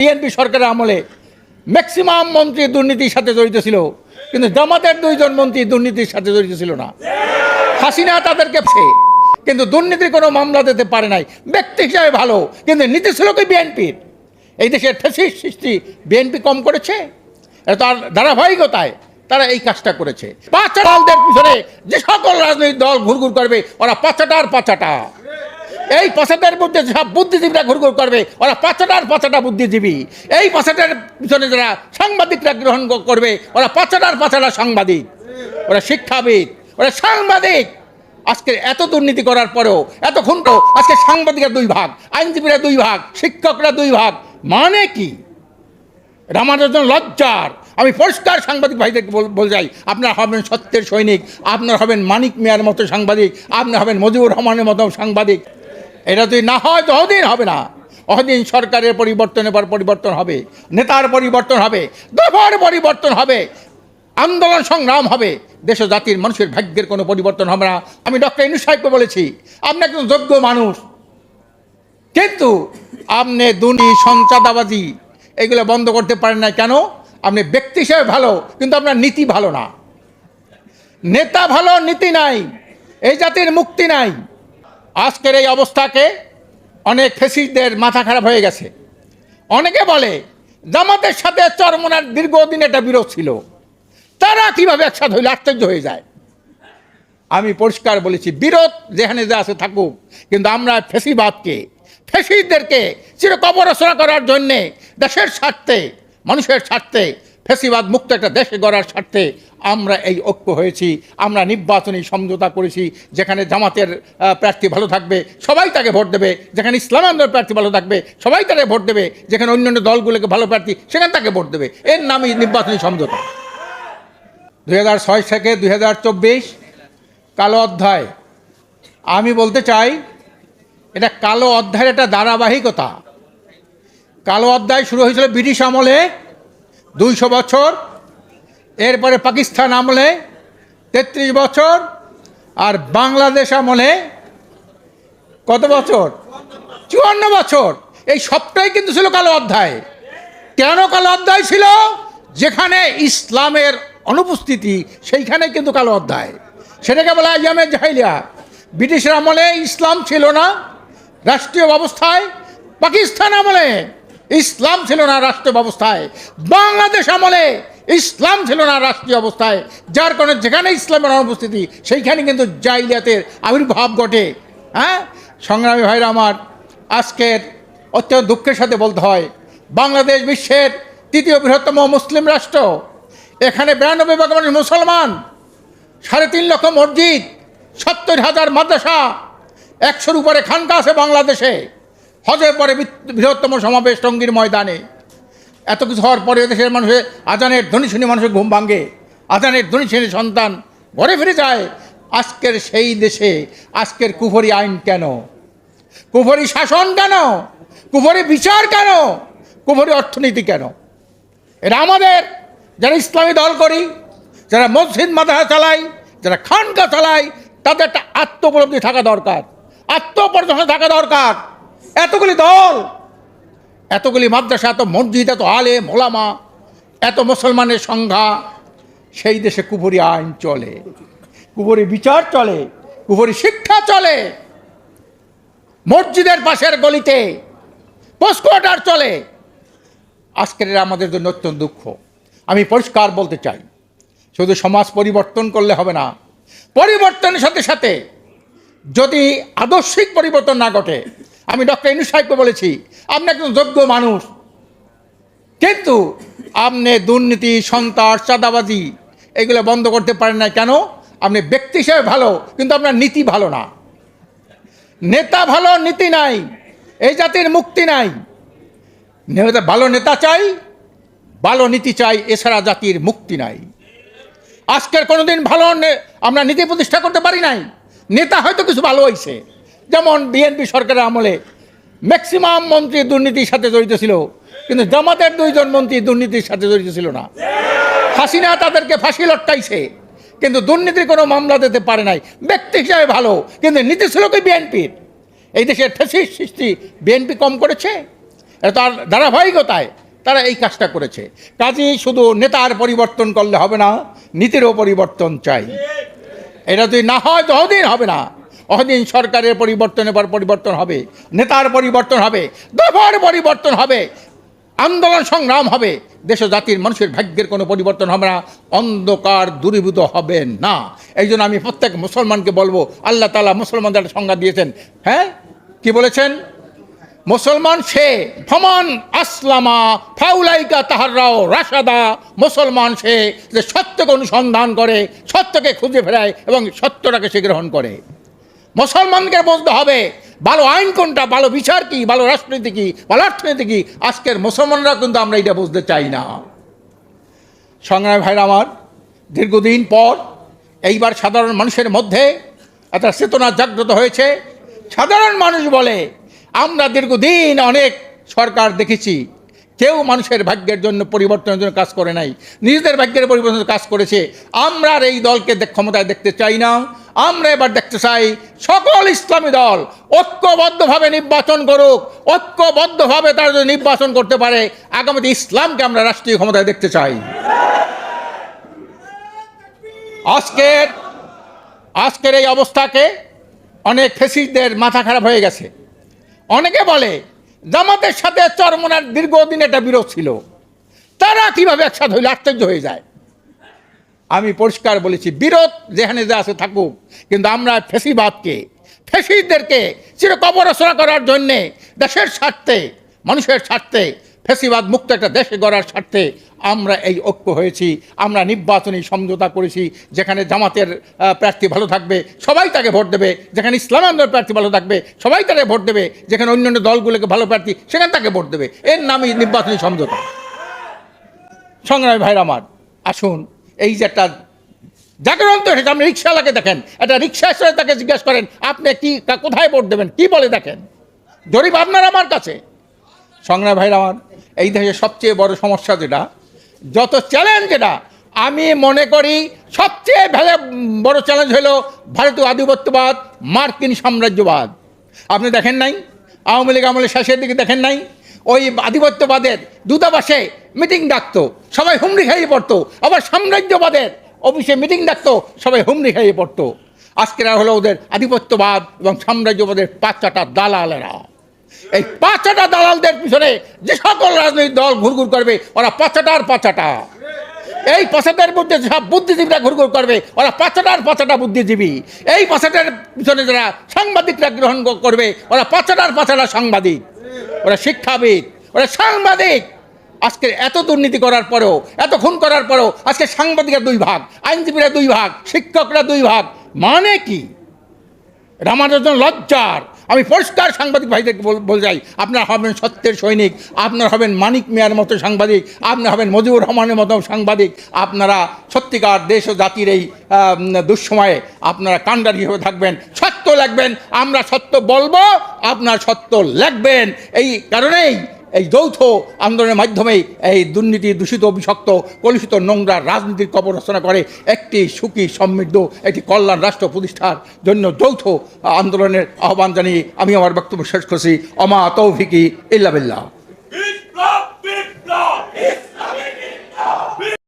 BNP সরকারের আমলে maximum মন্ত্রী দুর্নীতির সাথে জড়িত ছিল, কিন্তু জামাতের দুইজন মন্ত্রী দুর্নীতির সাথে জড়িত ছিল না। হাসিনা তাদেরকে কিন্তু দুর্নীতির কোনো মামলা দিতে পারে নাই। ব্যক্তি হিসাবে ভালো, কিন্তু নীতি ছিল কি বিএনপির? এই দেশের ঠেসির সৃষ্টি বিএনপি কম করেছে তার ধারাবাহিকতায় তারা এই কাজটা করেছে। পাঁচাটালদের পিছনে যে সকল রাজনৈতিক দল ঘুরঘুর করবে, ওরা পাঁচাটার পাঁচাটা। এই পাঁচাটার মধ্যে সব বুদ্ধিজীবীরা ঘুরঘুর করবে। ওরা পাঁচাটার পাঁচাটা বুদ্ধিজীবী। এই পাঁচাটার পিছনে যারা সাংবাদিকরা গ্রহণ করবে, ওরা পাঁচাটার পাঁচাটা সাংবাদিক। ওরা শিক্ষাবিদ, ওরা সাংবাদিক। আজকে এত দুর্নীতি করার পরেও, এত খুন্ট আজকে সাংবাদিকরা দুই ভাগ, আইনজীবীরা দুই ভাগ, শিক্ষকরা দুই ভাগ। মানে কি? জন্য লজ্জার। আমি পরিষ্কার সাংবাদিক ভাইদেরকে বলে যাই আপনারা হবেন সত্যের সৈনিক, আপনারা হবেন মানিক মিয়ার মতো সাংবাদিক আপনারা হবেন মজিবুর রহমানের মতো সাংবাদিক। এটা যদি না হয় তো অদিন হবে না। অদিন সরকারের পরিবর্তনের পর পরিবর্তন হবে, নেতার পরিবর্তন হবে দফার পরিবর্তন হবে, আন্দোলন সংগ্রাম হবে, দেশ জাতির মানুষের ভাগ্যের কোনো পরিবর্তন হবে না। আমি ডক্টর ইনু সাহেবকে বলেছি, আপনি একজন যোগ্য মানুষ। কিন্তু আপনি দুর্নীতি সঞ্চাদাবাজি এগুলো বন্ধ করতে পারেন না কেন? আপনি ব্যক্তি হিসেবে ভালো, কিন্তু আপনার নীতি ভালো না। নেতা ভালো, নীতি নাই। এই জাতির মুক্তি নাই। আজকের এই অবস্থাকে অনেক ফেসিসদের মাথা খারাপ হয়ে গেছে। অনেকে বলে, জামাতের সাথে চরমনার দীর্ঘদিন একটা বিরোধ ছিল। তারা কীভাবে একসাথে হইলে আশ্চর্য হয়ে যায়? আমি পরিষ্কার বলেছি, বিরোধ যেখানে যা আছে থাকুক, কিন্তু আমরা ফেসিবাদকে ফেসিদদেরকে চিরকবরচনা করার জন্যে দেশের স্বার্থে, মানুষের স্বার্থে ফেসিবাদ মুক্ত একটা দেশে গড়ার স্বার্থে আমরা এই ঐক্য হয়েছি, আমরা নির্বাচনী সমঝোতা করেছি, যেখানে জামাতের প্রার্থী ভালো থাকবে, সবাই তাকে ভোট দেবে, যেখানে ইসলাম প্রার্থী ভালো থাকবে, সবাই তাকে ভোট দেবে, যেখানে অন্যান্য দলগুলোকে ভালো প্রার্থী, সেখানে তাকে ভোট দেবে। এর নামই নির্বাচনী সমঝোতা। দুই থেকে দুই হাজার চব্বিশ কালো অধ্যায়। আমি বলতে চাই, এটা কালো অধ্যায়ের একটা ধারাবাহিকতা। কালো অধ্যায় শুরু হয়েছিল ব্রিটিশ আমলে। দুইশো বছর, এরপরে পাকিস্তান আমলে তেত্রিশ বছর, আর বাংলাদেশ আমলে কত বছর? চুয়ান্ন বছর। এই সবটাই কিন্তু ছিল কালো অধ্যায়। কেন কালো অধ্যায় ছিল? যেখানে ইসলামের অনুপস্থিতি, সেইখানে কিন্তু কালো অধ্যায়। সেটাকে বলা হয় ইয়ামে জাহিলিয়া। ব্রিটিশের আমলে ইসলাম ছিল না, রাষ্ট্রীয় ব্যবস্থায় পাকিস্তান আমলে। ইসলাম ছিল না রাষ্ট্রীয় ব্যবস্থায় বাংলাদেশ আমলে ইসলাম ছিল না রাষ্ট্রীয় অবস্থায়। যার কারণে যেখানে ইসলামের অনুপস্থিতি, সেইখানে কিন্তু জাইলিয়াতের আবির্ভাব ঘটে। হ্যাঁ? সংগ্রামী ভাইরা আমার, আজকের অত্যন্ত দুঃখের সাথে বলতে হয়, বাংলাদেশ বিশ্বের তৃতীয় বৃহত্তম মুসলিম রাষ্ট্র। এখানে বিরানব্বই ভাগ মানুষ মুসলমান। সাড়ে তিন লক্ষ মসজিদ, সত্তর হাজার মাদ্রাসা, একশোর উপরে খানকা আছে বাংলাদেশে। হজের পরে বৃহত্তম সমাবেশ টঙ্গীর ময়দানে। এত কিছু হওয়ার পরে দেশের মানুষের আজানের ধ্বনি শুনে মানুষের ঘুম ভাঙে। আজানের ধ্বনি শুনে সন্তান ঘরে ফিরে যায়। আজকের সেই দেশে, আজকের কুফরি আইন কেন? কুফরি শাসন কেন? কুফরি বিচার কেন? কুফরি অর্থনীতি কেন? এটা আমাদের, যারা ইসলামী দল করি, যারা মসজিদ মাদ্রাসা চালাই, যারা খানকা চালাই, তাদের একটা আত্মোপলব্ধি থাকা দরকার। আত্মপর্যন্ত থাকা দরকার। এতগুলি দল, এতগুলি মাদ্রাসা, এত মসজিদ, এত আলে মোলামা এত মুসলমানের সংখ্যা, সেই দেশে কুপুরি আইন চলে। কুপুরি বিচার চলে কুপুরি শিক্ষা চলে। মসজিদের পাশের গলিতে পোস্টকোয়ার্টার চলে। আজকের আমাদের জন্য অত্যন্ত দুঃখ। আমি পরিষ্কার বলতে চাই, শুধু সমাজ পরিবর্তন করলে হবে না, পরিবর্তনের সাথে সাথে যদি আদর্শিক পরিবর্তন না ঘটে আমি ডক্টর ইনু সাহেবকে বলেছি আপনি একজন যোগ্য মানুষ। কিন্তু আপনি দুর্নীতি, সন্ত্রাস, চাঁদাবাজি এগুলো বন্ধ করতে পারেন না কেন? আপনি ব্যক্তি হিসেবে ভালো, কিন্তু আপনার নীতি ভালো না। নেতা ভালো, নীতি নাই। এই জাতির মুক্তি নাই। নেতা ভালো নেতা চাই, ভালো নীতি চাই, এছাড়া জাতির মুক্তি নাই। আজকের কোনোদিন ভালো আমরা নীতি প্রতিষ্ঠা করতে পারি নাই। নেতা হয়তো কিছু ভালো হয়েছে যেমন বিএনপি সরকারের আমলে ম্যাক্সিমাম মন্ত্রী দুর্নীতির সাথে জড়িত ছিল, কিন্তু জামাতের দুইজন মন্ত্রী দুর্নীতির সাথে জড়িত ছিল না। হাসিনা তাদেরকে ফাঁসি লটকাইছে, কিন্তু দুর্নীতির কোনো মামলা দিতে পারে নাই। ব্যক্তি হিসাবে ভালো, কিন্তু নীতি ছিল কি বিএনপির? এই দেশের ফেসিস সৃষ্টি বিএনপি কম করেছে এটা তার ধারাবাহিকতায় তারা এই কাজটা করেছে। কাজেই শুধু নেতার পরিবর্তন করলে হবে না, নীতিরও পরিবর্তন চাই। এটা যদি না হয় তো হবে না অদিন সরকারের পরিবর্তনের পর পরিবর্তন হবে, নেতার পরিবর্তন হবে, দফার পরিবর্তন হবে, আন্দোলন সংগ্রাম হবে, দেশ জাতির মানুষের ভাগ্যের কোনো পরিবর্তন হবে না, অন্ধকার দূরীভূত হবে না। এই জন্য আমি প্রত্যেক মুসলমানকে বলব, আল্লাহ তালা মুসলমানদের সংজ্ঞা দিয়েছেন। হ্যাঁ? কি বলেছেন? মুসলমান সে ফমান আসলামা, ফাউলাইকা তাহাররাও রাশাদা। মুসলমান সে যে সত্যকে অনুসন্ধান করে, সত্যকে খুঁজে ফেরায় এবং সত্যটাকে সে গ্রহণ করে। মুসলমানকে বুঝতে হবে, ভালো আইন কোনটা, ভালো বিচার কি, ভালো রাজনীতি কি, ভালো অর্থনীতি কি? আজকের মুসলমানরা কিন্তু আমরা এটা বুঝতে চাই না। সংগ্রামী ভাইরা আমার, দীর্ঘদিন পর এইবার সাধারণ মানুষের মধ্যে একটা চেতনা জাগ্রত হয়েছে। সাধারণ মানুষ বলে, আমরা দীর্ঘদিন অনেক সরকার দেখেছি, কেউ মানুষের ভাগ্যের জন্য পরিবর্তনের জন্য কাজ করে নাই, নিজেদের ভাগ্যের পরিবর্তনের কাজ করেছে। আমরা এই দলকে ক্ষমতায় দেখতে চাই না। আমরা এবার দেখতে চাই সকল ইসলামী দল ঐক্যবদ্ধভাবে নির্বাচন করুক, ঐক্যবদ্ধভাবে তারা যদি নির্বাচন করতে পারে, আগামীতে ইসলামকে আমরা রাষ্ট্রীয় ক্ষমতায় দেখতে চাই। আজকের আজকের এই অবস্থাকে অনেক ফেসিসদের মাথা খারাপ হয়ে গেছে। অনেকে বলে, জামাতের সাথে চরমনার দীর্ঘদিন একটা বিরোধ ছিল। তারা কীভাবে একসাথে হইলে আশ্চর্য হয়ে যায়? আমি পরিষ্কার বলেছি, বিরোধ যেখানে যা আছে থাকুক। কিন্তু আমরা ফেসিবাদকে, ফেসিদদেরকে চিরকবর রচনা করার জন্যে দেশের স্বার্থে, মানুষের স্বার্থে, ফেসিবাদ মুক্ত একটা দেশে গড়ার স্বার্থে আমরা এই ঐক্য হয়েছি, আমরা নির্বাচনী সমঝোতা করেছি, যেখানে জামাতের প্রার্থী ভালো থাকবে, সবাই তাকে ভোট দেবে, যেখানে ইসলাম প্রার্থী ভালো থাকবে, সবাই তাকে ভোট দেবে, যেখানে অন্যান্য দলগুলোকে ভালো প্রার্থী, সেখানে তাকে ভোট দেবে। এর নামই নির্বাচনী সমঝোতা। সংগ্রামী ভাইরা আমার, আসুন এই যে একটা জাগরণ তো আপনি রিক্সাওয়ালাকে দেখেন, একটা রিক্সা এসে তাকে জিজ্ঞাসা করেন, আপনি কি কোথায় ভোট দেবেন? কি বলে দেখেন? জরিপ আপনার আমার কাছে। সংগ্রাম ভাইরা আমার, এই দেশের সবচেয়ে বড় সমস্যা যেটা, যত চ্যালেঞ্জ যেটা আমি মনে করি সবচেয়ে ভ্যালে বড় চ্যালেঞ্জ হলো ভারতীয় আধিপত্যবাদ, মার্কিন সাম্রাজ্যবাদ। আপনি দেখেন নাই? আওয়ামী লীগ আমলের শেষের দিকে দেখেন নাই? ওই আধিপত্যবাদের দূতাবাসে মিটিং ডাকতো, সবাই হুমড়ি খাইয়ে পড়তো। আবার সাম্রাজ্যবাদের অফিসে মিটিং ডাকতো, সবাই হুমড়ি খাইয়ে পড়তো। আজকের হলো ওদের আধিপত্যবাদ এবং সাম্রাজ্যবাদের পাঁচটা দালালেরা। এই পাঁচটা দালালদের পিছনে যে সকল রাজনৈতিক দল ঘুরঘুর করবে, ওরা পাঁচটার পাঁচটা। এই পাঁচাটার মধ্যে সব বুদ্ধিজীবীরা ঘুরঘুর করবে, ওরা পাঁচটার পাঁচটা বুদ্ধিজীবী। এই পাঁচটার পিছনে যারা সাংবাদিকরা গ্রহণ করবে, ওরা পাঁচটার পাঁচটা সাংবাদিক। ওরা শিক্ষাবিদ, ওরা সাংবাদিক। আজকে এত দুর্নীতি করার পরেও, এত খুন করার পরেও আজকে সাংবাদিকরা দুই ভাগ, আইনজীবীরা দুই ভাগ, শিক্ষকরা দুই ভাগ। মানে কি? জন্য লজ্জার। আমি পরিষ্কার সাংবাদিক ভাইদেরকে বল- যাই আপনারা হবেন সত্যের সৈনিক, আপনারা হবেন মানিক মিয়ার মতো সাংবাদিক আপনারা হবেন মজিবুর রহমানের মতো সাংবাদিক, আপনারা সত্যিকার দেশ ও জাতির এই দুঃসময়ে আপনারা কাণ্ডারি হয়ে থাকবেন। সত্য লিখবেন আমরা সত্য বলব, আপনার সত্য লাগবেন। এই কারণেই এই যৌথ আন্দোলনের মাধ্যমে এই দুর্নীতি, দূষিত অভিশক্ত কলুষিত নোংরা রাজনীতির কবর রচনা করে একটি সুখী, সমৃদ্ধ, একটি কল্যাণ রাষ্ট্র প্রতিষ্ঠার জন্য যৌথ আন্দোলনের আহ্বান জানিয়ে আমি আমার বক্তব্য শেষ করছি। অমা তৌফিকি ইল্লা বিল্লাহ।